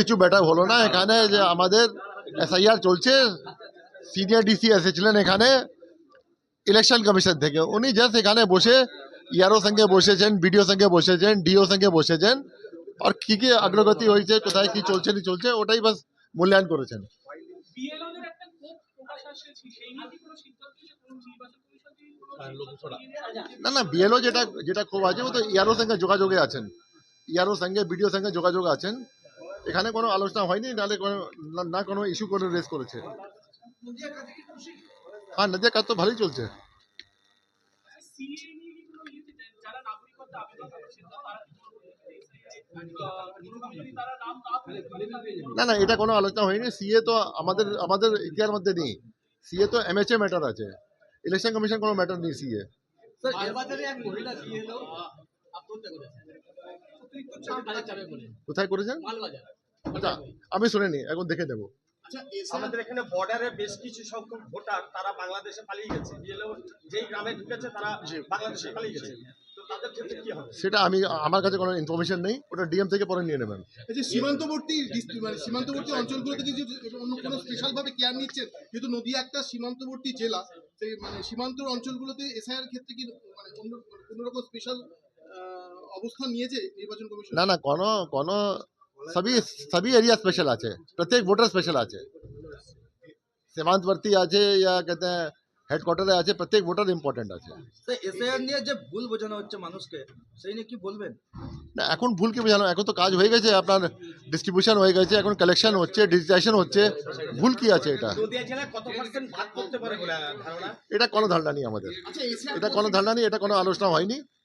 কিছু ব্যাটার হলো না। এখানে যে আমাদের এসআইআর চলছে সিনিয়র ডিসি এসেছিলেন এখানে ইলেকশন কমিশন থেকে। উনি জাস্ট এখানে বসে ইয়ারও সঙ্গে বসেছেন বিডিও সঙ্গে বসেছেন ডিও সঙ্গে বসেছেন। আর কি কি অগ্রগতি হয়েছে, কোথায় কি চলছে না চলছে, ওটাই বাস মূল্যায়ন করেছেন। না না বিএলও যেটা যেটা খুব আছে, ও তো ইয়ারও সঙ্গে যোগাযোগে আছেন। ইয়ারও সঙ্গে বিডিও সঙ্গে যোগাযোগ আছেন। এখানে কোনো আলোচনা হয়নি নাহলে না- কোনো ইস্যু করে রেস করেছে। হ্যাঁ নদিয়া কাজ তো ভালোই চলছে। না না, এটা কোনো আলোচনা হয়নি। সিএ তো আমাদের আমাদের ইতিহার মধ্যে নেই। সিএ তো এমএচএ ম্যাটার আছে। ইলেকশন কমিশন কোনো ম্যাটার নেই সিএ আত্মহত্যা কোথায় করেছেন? আচ্ছা আমি শুনিনি এখন দেখে নেব। আচ্ছা আমাদের এখানে বর্ডারে বেশ কিছু সংখ্যক ভোটার তারা বাংলাদেশে পালিয়ে গেছে। যেই গ্রামে ঢুকেছে তারা বাংলাদেশে পালিয়ে গেছে। ক্ষেত্রে কি সেটা আমি আমার কাছে কোনো ইনফরমেশন নেই ওটা ডিএম থেকে পরে নিয়ে নেবেন। এই যে সীমান্তবর্তী মানে সীমান্তবর্তী অঞ্চলগুলোতে কিছু অন্য কোনো স্পেশাল ভাবে কেয়ার নিচ্ছেন যেহেতু নদীয়া একটা সীমান্তবর্তী জেলা সেই মানে সীমান্তর অঞ্চলগুলোতে এসআইআর ক্ষেত্রে কি মানে অন্য কোনো রকম স্পেশাল অবস্থান নিয়েছে নির্বাচন কমিশন না না কোনো কোনো सभी सभी एरिया स्पेशल আছে প্রত্যেক ভোটার স্পেশাল আছে সীমান্তবর্তী আছে या कहते हैं হেডকোয়ার্টারে আছে প্রত্যেক ভোটার ইম্পর্টেন্ট আছে স্যার এসআইআর নিয়ে যে ভুল বোঝানো হচ্ছে মানুষকে সেই নিয়ে কি বলবেন না এখন ভুল কি বোঝানো এখন তো কাজ হয়ে গেছে আপনার ডিস্ট্রিবিউশন হয়ে গেছে এখন কালেকশন হচ্ছে ডিজিটাইজেশন হচ্ছে ভুল কি আছে এটা নদিয়া জেলায় কত পার্সেন্ট ভাগ করতে পারে বলে ধারণা এটা কোনো ধারণা নেই আমাদের আচ্ছা এসআইআর এটা কোনো ধারণা নেই এটা কোনো আলোচনা হয়নি আমরা